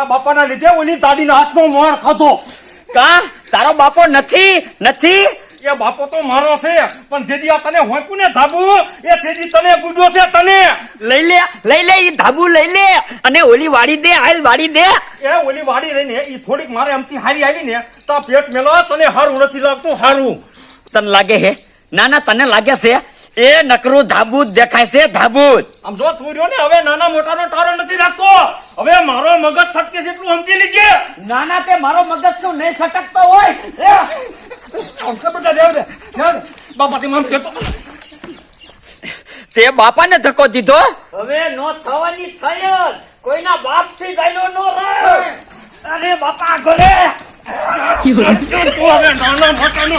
તારા બાપાના લીધે ઓલી દાદીના હાથનો માર ખાધો. કા? તારો બાપો નથી નથી? એ બાપો તો મારો છે પણ જેદી આ તને હોંકું ને ધાબુ એ તેદી તને ગુડ્યો છે તને. લઈ લે લઈ લે ઈ ધાબુ લઈ લે અને ઓલી વાડી દે હાલ વાડી દે. એ ઓલી વાડી રહીને એ થોડીક મારે આમથી હારી આવી ને તો પેટ મેલો તને હારું નથી લાગતું હારું. તને લાગે હે? ના ના તને લાગે છે. એ નકરું ધાબુત દેખાય છે ધાબુત આમ જો તું રહ્યો ને હવે નાના મોટાનો ટારો નથી રાખતો. હવે મારો મગજ છટકે છે એટલું સમજી લેજે. ના ના તે મારો મગજ શું નહીં સટકતો હોય? બાપા તે આમ કહેતો. તે બાપાને ધક્કો દીધો? હવે નો થવાની થઈ કોઈના બાપથી જાયલો નો રે અરે બાપા ઘરે. તું હવે નાના મોટાનો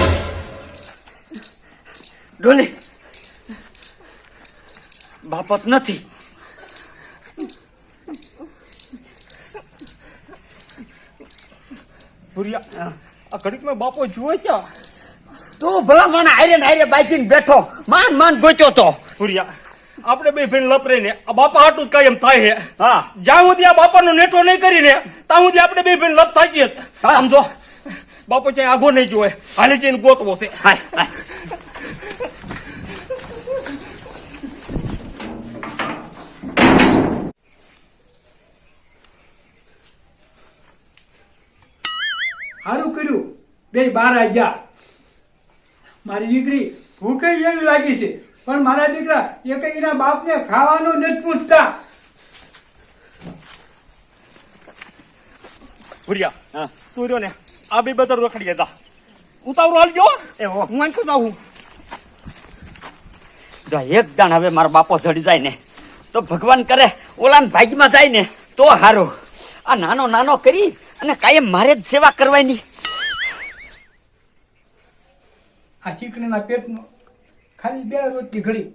ડોલી. બાપત નથી. ભૂરિયા આ ઘડીકમાં બાપો જુએ ક્યાં? તું ભલા મને હારે ને હારે બાજીને બેઠો. માન માન ગોત્યો તો. ભૂરિયા આપણે બે ભાઈ લપરે ને આ બાપા હાટું જ કાયમ થાય છે. હા. જ્યાં સુધી આ બાપાનો નેટો નહીં કરીને ત્યાં સુધી આપણે બે ભાઈ લપ થાય છે હા. બાપો ચાહે આગો નહીં જોવે હાલે જઈને ગોતવો છે. હાય હાય. સારું કર્યું. બે બાર ગયા મારી દીકરી ભૂખે એવી લાગી છે. પણ મારા દીકરા એ કઈ એના બાપને ખાવાનું નથી પૂછતા. ભૂરિયા હા. તું રહ્યો ને આ બે બધા રખડી હતા. ઉતાવળો હાલજો એ હો. હું આંખો જાઉં જો એક દાણ હવે મારો બાપો ચડી જાય ને તો ભગવાન કરે ઓલા ભાગ્યમાં જાય ને તો હારું. આ નાનો નાનો કરી અને કાયમ મારે જ સેવા કરવાની. આ ચીકણીના પેટમાં ખાલી બે રોટલી ઘડી.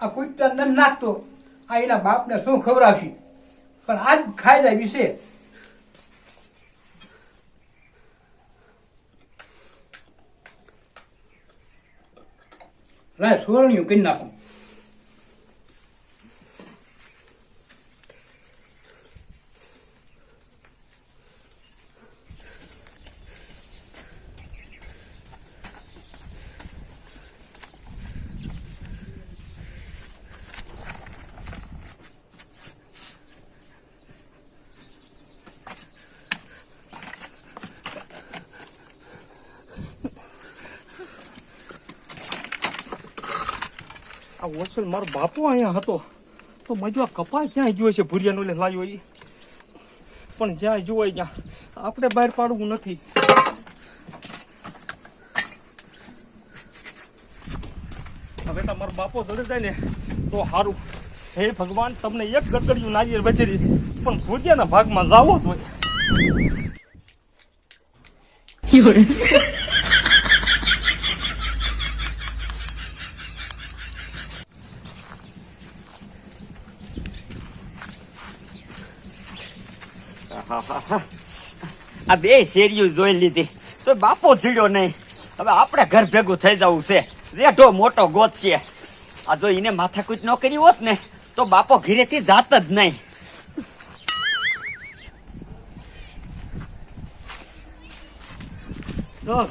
આ કુતરા ન નાખતો, આ એના બાપને શું ખવડાવશે? પણ આજ ખાઈ જાય વિશે રાય સોરણિયું કરી નાખું. આ વસલ મારો બાપો અહીંયા હતો. તો મજવા કપાસ ક્યાંય જોયે છે? ભૂરિયાનો એટલે લાવ્યો એ પણ જ્યાં જોવાય ત્યાં આપણે બહાર પાડવું નથી. હવે તમારો બાપો જડે જાય ને તો સારું હે ભગવાન, તમને એક ગટડિયું નારિયેળ વધેરી. પણ ભૂરિયાના ભાગમાં જાવો જ હોય. આ બે શેરીઓ જોઈ લીધી. તો બાપો ચીડ્યો નહીં. હવે આપણે ઘર ભેગું થઈ જવું છે. રેઢો મોટો ગોત છે. આ જો એને માથાકૂટ ન કરી હોત ને, તો બાપો ઘીરેથી જાત જ નહીં.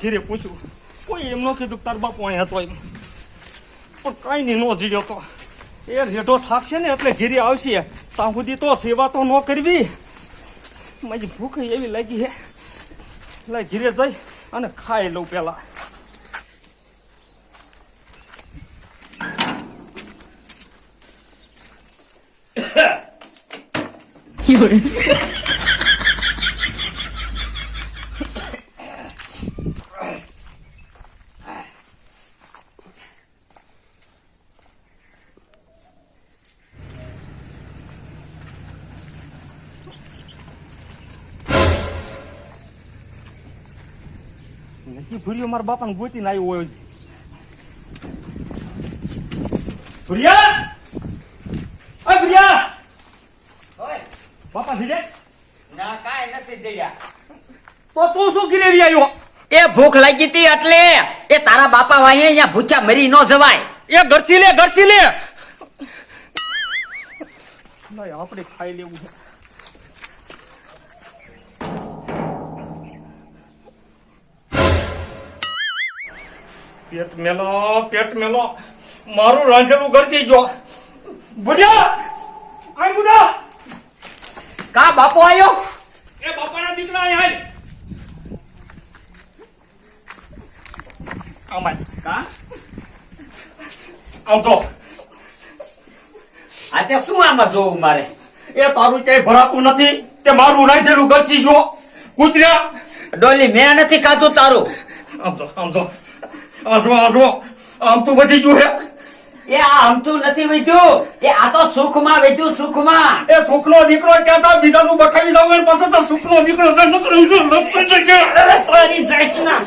ઘીરે પૂછ્યું કોઈ એમ ન કીધું તાર બાપુ અહીંયા હતો એમ. પણ કાંઈ નહીં, નો જીડ્યો તો. એ રેઢો થાકશે ને એટલે ઘીરે આવશે. ત્યાં સુધી તો સેવા તો ન કરવી. મારી ભૂખ એવી લાગી હે. લે ઘીરે જઈ અને ખાઈ લઉં પહેલાં. You're હજી ભૂરિયો મારા બાપાને ગોતીને આવ્યો હોય છે ભૂરિયા અ ભૂરિયા ઓય, બાપા જીડે ના કાંઈ નથી જડ્યા તો તું શું ગીરે આવ્યો એ ભૂખ લાગી હતી એટલે એ તારા બાપા વાંહે અહીંયા ભૂખ્યા મરી ન જવાય. એ ગરસી લે ગરસી લે. આપણે ખાઈ લેવું છે. પેટ મેલો પેટ મેલો. મારું રાંધેલું ગરચી જો. બુઢિયા આય બુઢા. કા બાપો આવ્યો એ બાપાના દીકરા અહીં હાલ. આમાં કા? આમ તો. આ તે શું આમાં જોવું મારે? એ તારું ક્યાંય ભરાતું નથી. તે મારું રાંધેલું ગરચી જો. કૂતર્યા. ડોલી મેં નથી ખાધું તારું. આમ જો આમ જો આ જો આમ તો વધી ગયું હે. એ આ તો નથી વધ્યું. એ આ તો સુખમાં વધ્યું સુખમાં. એ સુખનો દીકરો કહેતા બીજાનું બખાવી જાવ એને પાસે તો સુખનો દીકરો નકર લપસી જશે. અરે તારી જાતના.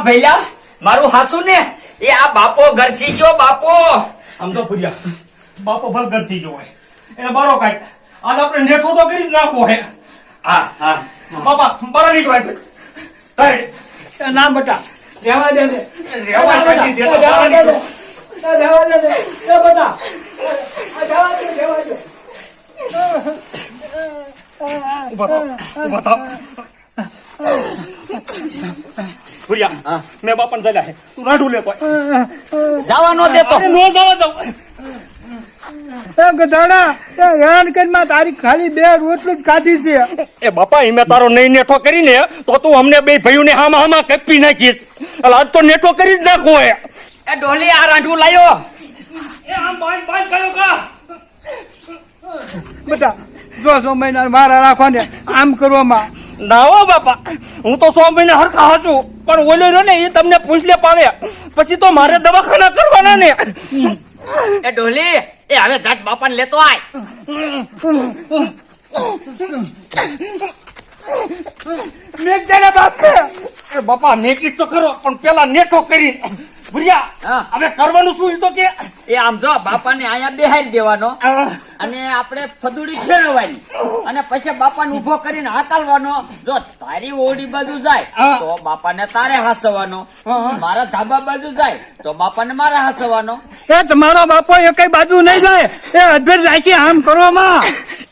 ભૈયા મારું હાસુ ને એ આ બાપો ઘરસી ગયો બાપો. આમ તો ભૂલ્યા બાપો ભલ ગરસી ગયો હોય. એને બારો કાઢ આજ આપણે નેઠો તો કરી જ નાખવો હે. હા હા. બાપા બારા નીકળો ના બટા. રહેવા દે રહેવા દે રહેવા દે રહેવા દે. બટા. રહેવા દે રહેવા દે ઊભા ઊભા ફર્યા મેં બાપણ જલ્યા હે તું રાઢું લેતો. જવા નો દેતો અરે નો જવા દઉં એ ગધાડા એ હેરાન કરીમાં તારી ખાલી બે રોટલી જ કાઢી છે એ બાપા ઈ મેં તારો નહીં નેઠો કરીને તો તું અમને બે ભાઈઓને હામા હામાં કપી નાખીશ એટલે આજ તો નેઠો કરી જ નાખો એ એ ઢોલી આ રાંઢું લાયો એ આમ બાંધ બાંધ કર્યો કા બેટા જો સો મહિના મારા રાખવાને આમ કરવામાં ના હો બાપા હું તો સો મહિને હરખા હસું પણ ઓલો રહ્યો ને એ તમને પૂછલે પાડે. પછી તો મારે દવાખાના કરવાના ને. એ ડોલી એ હવે ઝટ બાપાને લેતો આય. મેં જાણે બાપ એ બાપા મેકીસ તો ખરો પણ પેલા નેઠો કરી ભુરિયા હવે કરવાનું શું એ તો કે? એ આમ જો બાપાને અહીંયા બેહારી દેવાનો અને આપણે ફદુડી ફેરવવાની. અને પછી બાપાને ઊભો કરીને હાકાલવાનો. જો તારી ઓડી બાજુ જાય. તો બાપાને તારે હાસવાનો. મારા ધાબા બાજુ જાય તો બાપાને મારે હાસવાનો. એ તમારો બાપો એ કઈ બાજુ નહીં જાય. એ અધભેર રાખી આમ કરવામાં.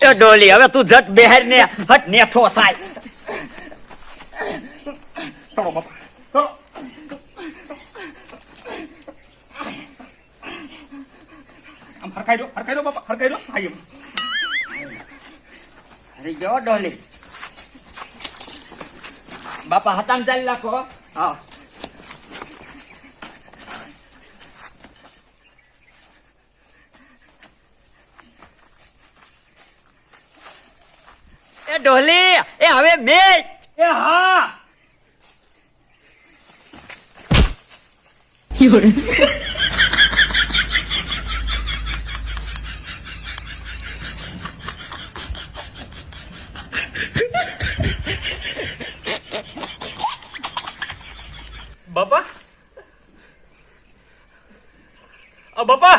એ ડોલી હવે તું જટ બેહારીને હટ નેઠો થાય. બાપા. આમ હરખાઈ દો હરખાઈ દો બાપા હરખાઈ દો. આઈ. અરે જો ડોલી. બાપા હતામ ચાલી રાખો હા. એ ડોલી એ હવે મેચ એ હા. બાપા? અ બાપા?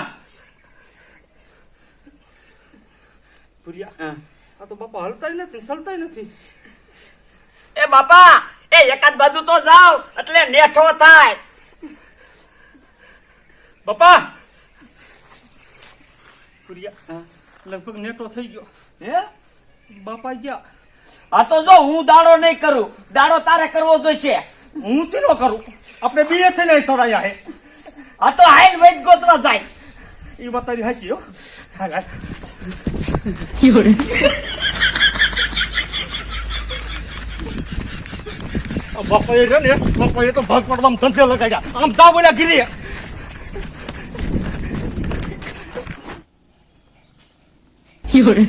પુરિયા આ તો બાપા હલતાય નથી ચલતાય નથી. એ બાપા એ એકાદ બાજુ તો જાવ એટલે નેઠો થાય. બાપા! પુરિયા લગભગ નેટો થઈ ગયો. હે? બાપા ગયા. આ તો જો હું દાડો નહીં કરું દાડો તારે કરવો જોઈશે. હું શીનો કરું. આપણે બે થઈને સડાયા હે. આ તો હાઈલ વૈદ ગોતવા જાય. એ બતાવી હસી હો. હાલ હાલ. આ બાપા એ છે ને બાપાએ તો ભાગ પડવા ધંધે લગાડ્યા. આમ જા બોલ્યા ગીરી 有人，